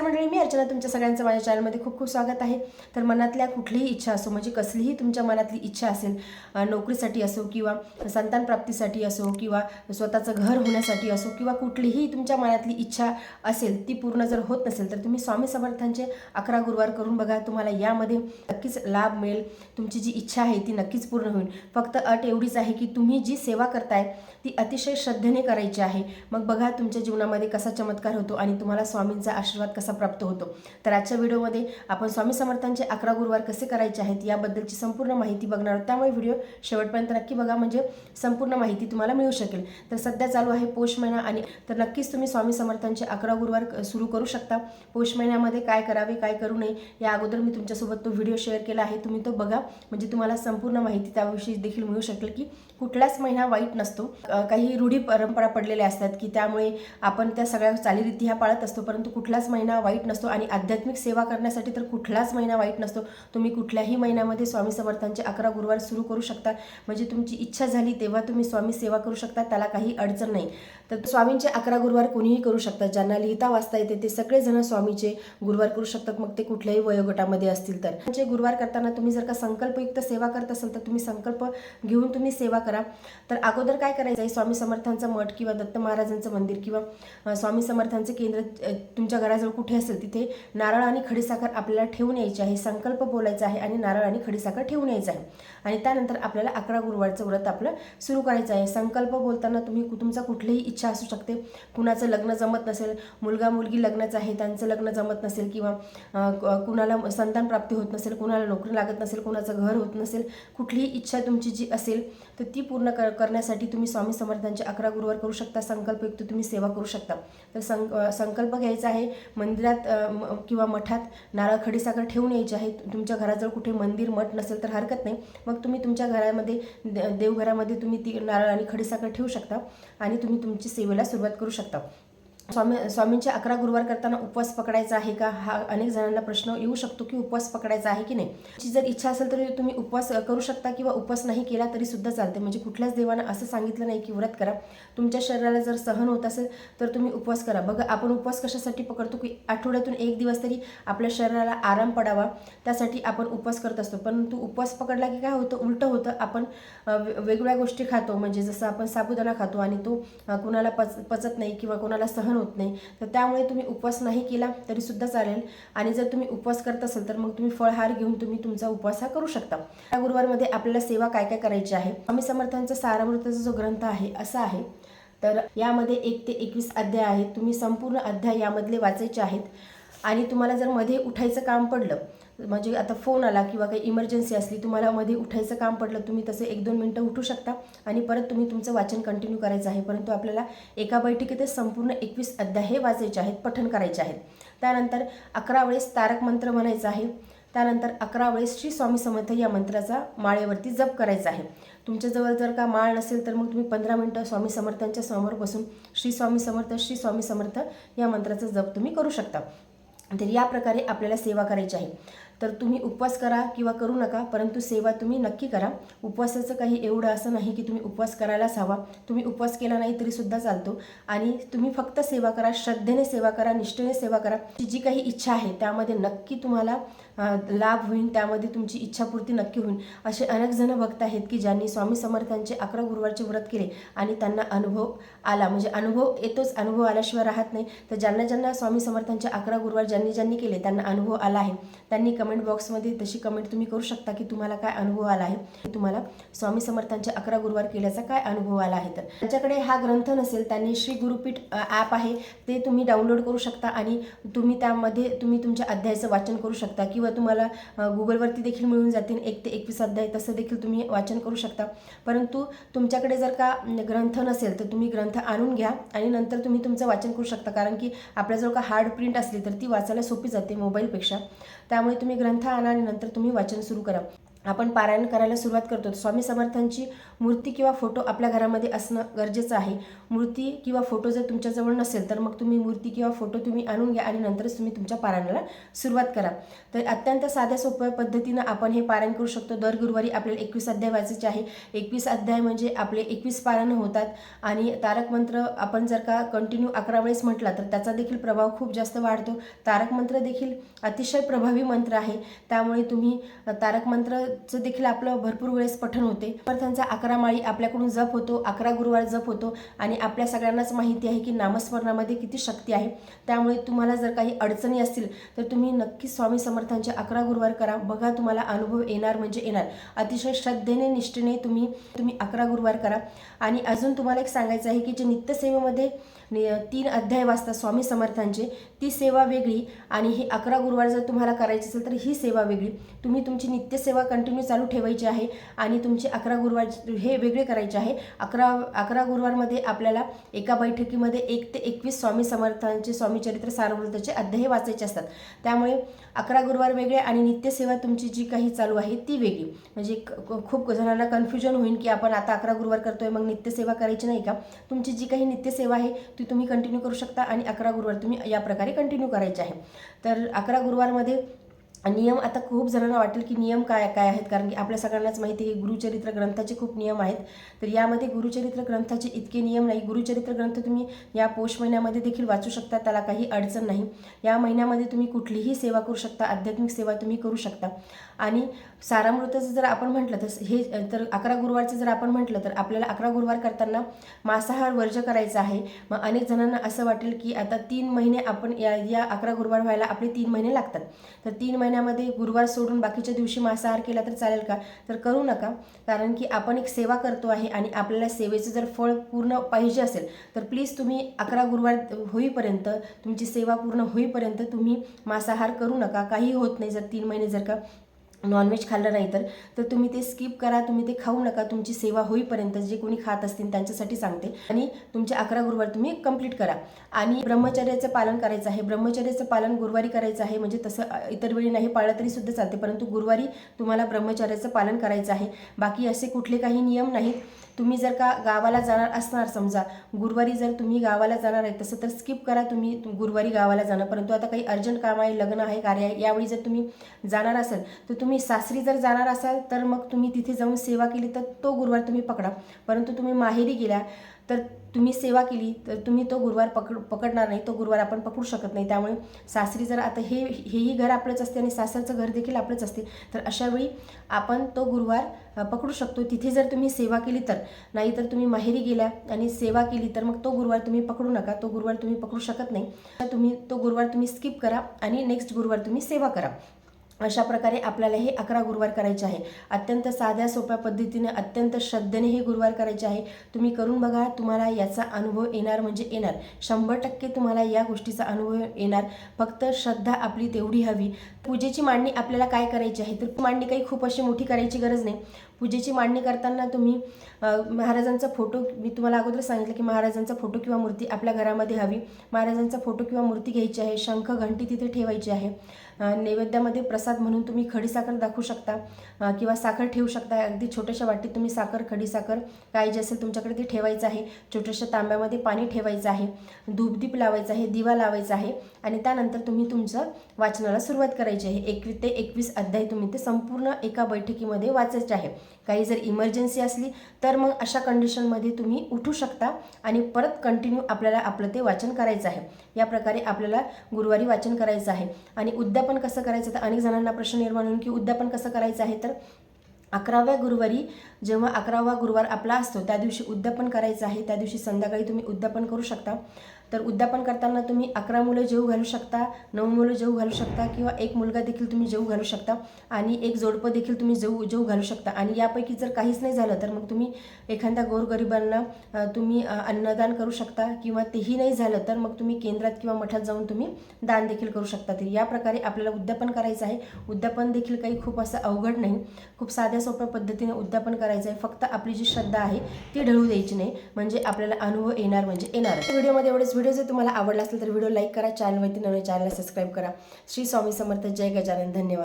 नमस्कार मंडळी मी अर्चना तुमच्या सगळ्यांचं माझ्या चॅनलमध्ये खूप खूप स्वागत आहे. तर मनातल्या कुठलीही इच्छा असो म्हणजे कसलीही तुमच्या मनातली इच्छा असेल नोकरीसाठी असो किंवा संतान प्राप्तीसाठी असो किंवा स्वतःचं घर होण्यासाठी असो किंवा कुठलीही तुमच्या मनातली इच्छा असेल ती पूर्ण जर होत नसेल तर तुम्ही स्वामी समर्थांचे अकरा गुरुवार करून बघा. तुम्हाला यामध्ये नक्कीच लाभ मिळेल. तुमची जी इच्छा आहे ती नक्कीच पूर्ण होईल. फक्त अट एवढीच आहे की तुम्ही जी सेवा करताय ती अतिशय श्रद्धेने करायची आहे. मग बघा तुमच्या जीवनामध्ये कसा चमत्कार होतो आणि तुम्हाला स्वामींचा आशीर्वाद कसा प्राप्त होतो. तर आजच्या व्हिडिओमध्ये आपण स्वामी समर्थांचे अकरा गुरुवार कसे करायचे आहेत याबद्दलची संपूर्ण माहिती बघणार आहोत. त्यामुळे व्हिडिओ शेवटपर्यंत नक्की बघा म्हणजे संपूर्ण माहिती तुम्हाला मिळू शकेल. तर सध्या चालू आहे पौष महिना आणि तर नक्कीच तुम्ही स्वामी समर्थांचे अकरा गुरुवार सुरू करू शकता. पौष महिन्यामध्ये काय करावे काय करू नये या अगोदर मी तुमच्यासोबत तो व्हिडिओ शेअर केला आहे. तुम्ही तो बघा. म्हणजे तुम्हाला संपूर्ण माहिती त्याविषयी देखील मिळू शकेल की कुठलाच महिना वाईट नसतो. काही रूढी परंपरा पडलेल्या असतात की त्यामुळे आपण त्या सगळ्या चालीरीती ह्या पाळत असतो परंतु कुठलाच महिना वाईट नसतो आणि आध्यात्मिक सेवा करण्यासाठी तर कुठलाच महिना वाईट नसतो. तुम्ही कुठल्याही महिन्यामध्ये स्वामी समर्थांचे अकरा गुरुवार सुरू करू शकता. म्हणजे तुमची इच्छा झाली तेव्हा तुम्ही स्वामी सेवा करू शकता त्याला काही अडचण नाही. तर स्वामींचे अकरा गुरुवार कोणीही करू शकतात ज्यांना लिहिता वाचता येते ते सगळेजण स्वामीचे गुरुवार करू शकतात. मग ते कुठल्याही वयोगटामध्ये असतील तर. म्हणजे गुरुवार करताना तुम्ही जर का संकल्पयुक्त सेवा करत असाल तर तुम्ही संकल्प घेऊन तुम्ही सेवा करा. तर अगोदर काय करायचं आहे? स्वामी समर्थांचं मठ किंवा दत्त महाराजांचं मंदिर किंवा स्वामी समर्थांचं केंद्र तुमच्या घराजवळ कुठे असेल तिथे नारळ आणि खडीसाखर आपल्याला ठेवून यायची आहे संकल्प बोलायचा आहे आणि नारळ आणि खडीसाखर ठेवून यायचं आहे. आणि त्यानंतर आपल्याला अकरा गुरुवारचं व्रत आपलं सुरू करायचं आहे. संकल्प बोलताना तुम्ही कु- तुमचा कुठलीही इच्छा असू शकते. कुणाचं लग्न जमत नसेल मुलगा मुलगी लग्नाचं आहे त्यांचं लग्न जमत नसेल किंवा कुणाला संतान प्राप्ती होत नसेल कुणाला नोकरी लागत नसेल कुणाचं घर होत नसेल कुठलीही इच्छा तुमची जी असेल तर ती पूर्ण कर करण्यासाठी तुम्ही स्वामी समर्थांचे अकरा गुरुवार करू शकता. संकल्पयुक्त तुम्ही सेवा करू शकता. तर सं संकल्प घ्यायचा आहे. मंदिर मंदिरात किंवा मठात नारळ खडीसाखर ठेवून यायचे आहे. तुमच्या घराजवळ कुठे मंदिर मठ नसेल तर हरकत नाही. मग तुम्ही तुमच्या घरामध्ये दे- देवघरामध्ये तुम्ही ती नारळ आणि खडीसाखर ठेवू शकता आणि तुम्ही तुमची सेवेला सुरुवात करू शकता. स्वामी स्वामींचे अकरा गुरुवार करताना उपवास पकडायचा आहे का? हा अनेक जणांना प्रश्न येऊ शकतो की उपवास पकडायचा आहे की नाही. तुमची जर इच्छा असेल तर तुम्ही उपवास करू शकता किंवा उपवास नाही केला तरी सुद्धा चालते. म्हणजे कुठल्याच देवानं असं सांगितलं नाही की व्रत करा. तुमच्या शरीराला जर सहन होत असेल तर तुम्ही उपवास करा. बघा आपण उपवास कशासाठी पकडतो की आठवड्यातून एक दिवस तरी आपल्या शरीराला आराम पडावा त्यासाठी आपण उपवास करत असतो. परंतु उपवास पकडला की काय होतं? उलटं होतं. आपण वेगवेगळ्या गोष्टी खातो. म्हणजे जसं आपण साबुदाणा खातो आणि तो कोणाला कुणाला पच पचत नाही किंवा कोणाला सहन होत नाही. तर त्यामुळे तुम्ही उपवास नाही केला तरी सुद्धा चालेल. आणि जर तुम्ही उपवास करत असाल तर मग तुम्ही फळहार घेऊन तुम्ही तुमचा उपवास हा करू शकता. या गुरुवारमध्ये आपल्याला सेवा काय काय करायची आहे? स्वामी समर्थांचा सारामृताचा जो ग्रंथ आहे असा आहे. तर यामध्ये एक ते एकवीस अध्याय आहेत. तुम्ही संपूर्ण अध्याय यामधले वाचायचे आहेत. आणि तुम्हाला जर मध्ये उठायचं काम पडलं म्हणजे आता फोन आला किंवा काही इमर्जन्सी असली तुम्हाला मध्ये उठायचं काम पडलं तुम्ही तसे एक दोन मिनटं उठू शकता आणि परत तुम्ही तुमचं वाचन कंटिन्यू करायचं आहे. परंतु आपल्याला एका बैठकीतच संपूर्ण एकवीस अध्याय हे वाचायचे आहेत पठण करायचे आहेत. त्यानंतर अकरा वेळेस तारक मंत्र म्हणायचं आहे. त्यानंतर अकरा वेळेस श्री स्वामी समर्थ या मंत्राचा माळेवरती जप करायचा आहे. तुमच्याजवळ जर का माळ नसेल तर मग तुम्ही पंधरा मिनटं स्वामी समर्थांच्या समोर बसून श्री स्वामी समर्थ श्री स्वामी समर्थ या मंत्राचा जप तुम्ही करू शकता. तर या प्रकारे आपल्याला सेवा करायची आहे. तर तुम्ही उपवास करा किंवा करू नका परंतु सेवा तुम्ही नक्की करा. उपवासाचं काही एवढं असं नाही की तुम्ही उपवास करायलाच हवा. तुम्ही उपवास केला नाही तरीसुद्धा चालतो. आणि तुम्ही फक्त सेवा करा श्रद्धेने सेवा करा निष्ठेने सेवा करा. ती जी काही इच्छा आहे त्यामध्ये नक्की तुम्हाला लाभ होईल त्यामध्ये तुमची इच्छापूर्ती नक्की होईल असे अनेक जण भक्त आहेत की ज्यांनी स्वामी समर्थांचे अकरा गुरुवारचे व्रत केले आणि त्यांना अनुभव आला. म्हणजे अनुभव येतोच अनुभव आल्याशिवाय राहत नाही. तर ज्यांना ज्यांना स्वामी समर्थांचे अकरा गुरुवार ज्यांनी ज्यांनी केले त्यांना अनुभव आला आहे. त्यांनी कमेंट बॉक्समध्ये तशी कमेंट तुम्ही करू शकता की तुम्हाला काय अनुभव आला आहे. तुम्हाला स्वामी समर्थांचे अकरा गुरुवार केल्याचा काय अनुभव आला आहे तर. त्यांच्याकडे हा ग्रंथ नसेल त्यांनी श्री गुरुपीठ ॲप आहे ते तुम्ही डाउनलोड करू शकता आणि तुम्ही त्यामध्ये तुम्ही तुमच्या अध्यायाचं वाचन करू शकता की किंवा तुम्हाला गुगलवरती देखील मिळून जातील. एक ते एकवीस अध्याय तसं देखील तुम्ही वाचन करू शकता. परंतु तुमच्याकडे जर का ग्रंथ नसेल तर तुम्ही ग्रंथ आणून घ्या आणि नंतर तुम्ही तुमचं वाचन करू शकता. कारण की आपल्याजवळ का हार्ड प्रिंट असली तर ती वाचायला सोपी जाते मोबाईलपेक्षा. त्यामुळे तुम्ही ग्रंथ आणा आणि नंतर तुम्ही वाचन सुरू करा. आपण पारायण करायला सुरुवात करतो. स्वामी समर्थांची मूर्ती किंवा फोटो आपल्या घरामध्ये असणं गरजेचं आहे. मूर्ती किंवा फोटो जर तुमच्याजवळ नसेल तर मग तुम्ही मूर्ती किंवा फोटो तुम्ही आणून घ्या आणि नंतरच तुम्ही तुमच्या पारायणाला सुरुवात करा. तर अत्यंत साध्या सोप्या पद्धतीनं आपण हे पारायण करू शकतो. दर गुरुवारी आपल्याला एकवीस अध्याय वाचायचे आहे. एकवीस अध्याय म्हणजे आपले एकवीस पारायण होतात. आणि तारक मंत्र आपण जर का कंटिन्यू अकरा वेळेस म्हटला तर त्याचा देखील प्रभाव खूप जास्त वाढतो. तारक मंत्र देखील अतिशय प्रभावी मंत्र आहे. त्यामुळे तुम्ही तारक मंत्र मंत्रचं देखील आपलं भरपूर वेळेस पठण होते. त्यांचा अकरा माळी आपल्याकडून जप होतो अकरा गुरुवार जप होतो आणि आपल्या सगळ्यांनाच माहिती आहे की नामस्मरणामध्ये किती शक्ती आहे. त्यामुळे तुम्हाला जर काही अडचणी असतील तर तुम्ही नक्की स्वामी समर्थांचे अकरा गुरुवार करा. बघा तुम्हाला अनुभव येणार म्हणजे येणार. अतिशय श्रद्धेने निष्ठेने तुम्ही तुम्ही अकरा गुरुवार करा. आणि अजून तुम्हाला एक सांगायचं आहे की जे नित्यसेवेमध्ये नि- तीन अध्याय वाचतात स्वामी समर्थांचे ती सेवा वेगळी आणि ही अकरा गुरुवार जर तुम्हाला करायची असेल तर ही सेवा वेगळी. तुम्ही तुमची नित्यसेवा कंटिन्यू चालू ठेवायची आहे आणि तुमचे अकरा गुरुवार हे वेगळे करायचे आहे. अकरा अकरा गुरुवारमध्ये आपल्याला एका बैठकीमध्ये एक ते एकवीस स्वामी समर्थांचे स्वामी चरित्र सारवृताचे अध्याय वाचायचे असतात. त्यामुळे अकरा गुरुवार वेगळे आणि नित्यसेवा तुमची जी काही चालू आहे ती वेगळी. म्हणजे क- खूप जणांना कन्फ्युजन होईल की आपण आता अकरा गुरुवार करतोय मग नित्यसेवा करायची नाही का? तुमची जी काही नित्यसेवा आहे ती तुम्ही कंटिन्यू करू शकता आणि अकरा गुरुवार तुम्ही या प्रकारे कंटिन्यू करायचे आहे. तर अकरा गुरुवारमध्ये नियम आता खूप जणांना वाटेल की नियम काय काय आहेत? कारण की आपल्या सगळ्यांनाच माहिती आहे गुरुचरित्र ग्रंथाचे खूप नियम आहेत. तर यामध्ये गुरुचरित्र ग्रंथाचे इतके नियम नाही. गुरुचरित्र ग्रंथ तुम्ही या पौष महिन्यामध्ये देखील वाचू शकता त्याला काही अडचण नाही. या महिन्यामध्ये तुम्ही कुठलीही सेवा करू शकता आध्यात्मिक सेवा तुम्ही करू शकता. आणि सारामृताचं जर आपण म्हटलं तर हे तर अकरा गुरुवारचं जर आपण म्हटलं तर आपल्याला अकरा गुरुवार करताना मांसाहार वर्ज करायचा आहे. मग अनेक जणांना असं वाटेल की आता तीन महिने आपण या या अकरा गुरुवार व्हायला आपले तीन महिने लागतात. तर तीन महिने महिन्यामध्ये गुरुवार सोडून बाकीच्या दिवशी मांसाहार केला तर चालेल का? तर करू नका कारण की आपण एक सेवा करतो आहे आणि आपल्याला सेवेचं जर फळ पूर्ण पाहिजे असेल तर प्लीज तुम्ही अकरा गुरुवार होईपर्यंत तुमची सेवा पूर्ण होईपर्यंत तुम्ही मांसाहार करू नका. काही होत नाही जर तीन महिने जर का. नॉनव्हेज खाल्लं नाही तर तर तुम्ही ते स्किप करा तुम्ही ते खाऊ नका तुमची सेवा होईपर्यंत जे कोणी खात असतील त्यांच्यासाठी सांगते. आणि तुमचे अकरा गुरुवार तुम्ही कंप्लीट करा. आणि ब्रह्मचर्याचं पालन करायचं आहे. ब्रह्मचर्याचं पालन गुरुवारी करायचं आहे म्हणजे तसं इतर वेळी नाही पाळलं तरी सुद्धा चालते. परंतु गुरुवारी तुम्हाला ब्रह्मचर्याचं पालन करायचं आहे. बाकी असे कुठले काही नियम नाहीत. तुम्ही जर का गावाला जाणार असणार समजा गुरुवारी जर तुम्ही गावाला जाणार आहे तसं तर स्किप करा तुम्ही गुरुवारी गावाला जाणं. परंतु आता काही अर्जंट काम आहे लग्न आहे कार्य आहे यावेळी जर तुम्ही जाणार असाल तर तुम्ही सासरी जर जाणार असाल तर मग तुम्ही तिथे जाऊन सेवा केली तर तो गुरुवार तुम्ही पकडा. परंतु तुम्ही माहेरी गेल्या तर तुम्ही सेवा केली तर तुम्ही तो गुरुवार पकड पकडणार नाही तो गुरुवार आपण पकडू शकत नाही. त्यामुळे सासरी जर आता हे हेही घर आपलंच असते आणि सासरचं घर देखील आपलंच असते तर अशावेळी आपण तो गुरुवार पकडू शकतो. तिथे जर तुम्ही सेवा केली तर नाही तर तुम्ही माहेरी गेल्या आणि सेवा केली तर मग तो गुरुवार तुम्ही पकडू नका तो गुरुवार तुम्ही पकडू शकत नाही. तर तुम्ही तो गुरुवार तुम्ही स्किप करा आणि नेक्स्ट गुरुवार तुम्ही सेवा करा. अशा प्रकारे आपल्याला हे अकरा गुरुवार करायचे आहे. अत्यंत साध्या सोप्या पद्धतीने अत्यंत श्रद्धेने हे गुरुवार करायचे आहे. तुम्ही करून बघा तुम्हाला याचा अनुभव येणार म्हणजे येणार. शंभर टक्के तुम्हाला या गोष्टीचा अनुभव येणार. फक्त श्रद्धा आपली तेवढी हवी. पूजेची मांडणी आपल्याला काय करायची आहे? तर मांडणी काही खूप अशी मोठी करायची गरज नाही. पूजेची मांडणी करताना तुम्ही महाराजांचा फोटो मी तुम्हाला अगोदर सांगितलं की महाराजांचा फोटो किंवा मूर्ती आपल्या घरामध्ये हवी. महाराजांचा फोटो किंवा मूर्ती घ्यायची आहे. शंख घंटी तिथे ठेवायची आहे. नैवेद्यामध्ये प्रसाद म्हणून तुम्ही खडीसाखर दाखवू शकता किंवा साखर ठेवू शकता. अगदी छोट्याशा वाटीत तुम्ही साखर खडीसाखर काय जे असेल तुमच्याकडे ते ठेवायचं आहे. छोट्याशा तांब्यामध्ये पाणी ठेवायचं आहे. धूपदीप लावायचा आहे दिवा लावायचा आहे. आणि त्यानंतर तुम्ही तुमचं वाचनाला सुरुवात करायची आहे. एकवीस ते एकवीस अध्याय तुम्ही ते संपूर्ण एका बैठकीमध्ये वाचायचे आहे. काही जर इमर्जन्सी असली तर मग अशा कंडिशनमध्ये तुम्ही उठू शकता आणि परत कंटिन्यू आपल्याला आपलं ते वाचन करायचं आहे. या प्रकारे आपल्याला गुरुवारी वाचन करायचं आहे. आणि उद्यापन कसं करायचं? तर अनेक जणांना प्रश्न निर्माण होईल की उद्यापन कसं करायचं आहे? तर अकराव्या गुरुवारी जेव्हा अकरावा गुरुवार आपला असतो त्या दिवशी उद्यापन करायचं आहे त्या दिवशी संध्याकाळी तुम्ही उद्यापन करू शकता. तर उद्यापन करताना तुम्ही अकरा मुलं जेऊ घालू शकता नऊ मुलं जेऊ घालू शकता किंवा एक मुलगा देखील तुम्ही जेऊ घालू शकता आणि एक जोडपं देखील तुम्ही जेऊ जेऊ घालू शकता. आणि यापैकी जर काहीच नाही झालं तर मग तुम्ही एखाद्या गोरगरिबांना तुम्ही अन्नदान करू शकता किंवा तेही नाही झालं तर मग तुम्ही केंद्रात किंवा मठात जाऊन तुम्ही दान देखील करू शकता. तर या प्रकारे आपल्याला उद्यापन करायचं आहे. उद्यापन देखील काही खूप असं अवघड नाही. खूप साध्या सोप्या पद्धतीने उद्यापन करायचं करायचं आहे फक्त आपली जी श्रद्धा आहे ती ढळू द्यायची नाही. म्हणजे आपल्याला अनुभव येणार म्हणजे येणार. व्हिडिओमध्ये एवढेच. व्हिडिओ जर तुम्हाला आवडला असेल तर व्हिडिओ लाईक करा चॅनलवरती नवीन चॅनलला सबस्क्राईब करा. श्री स्वामी समर्थ. जय गजानन. धन्यवाद.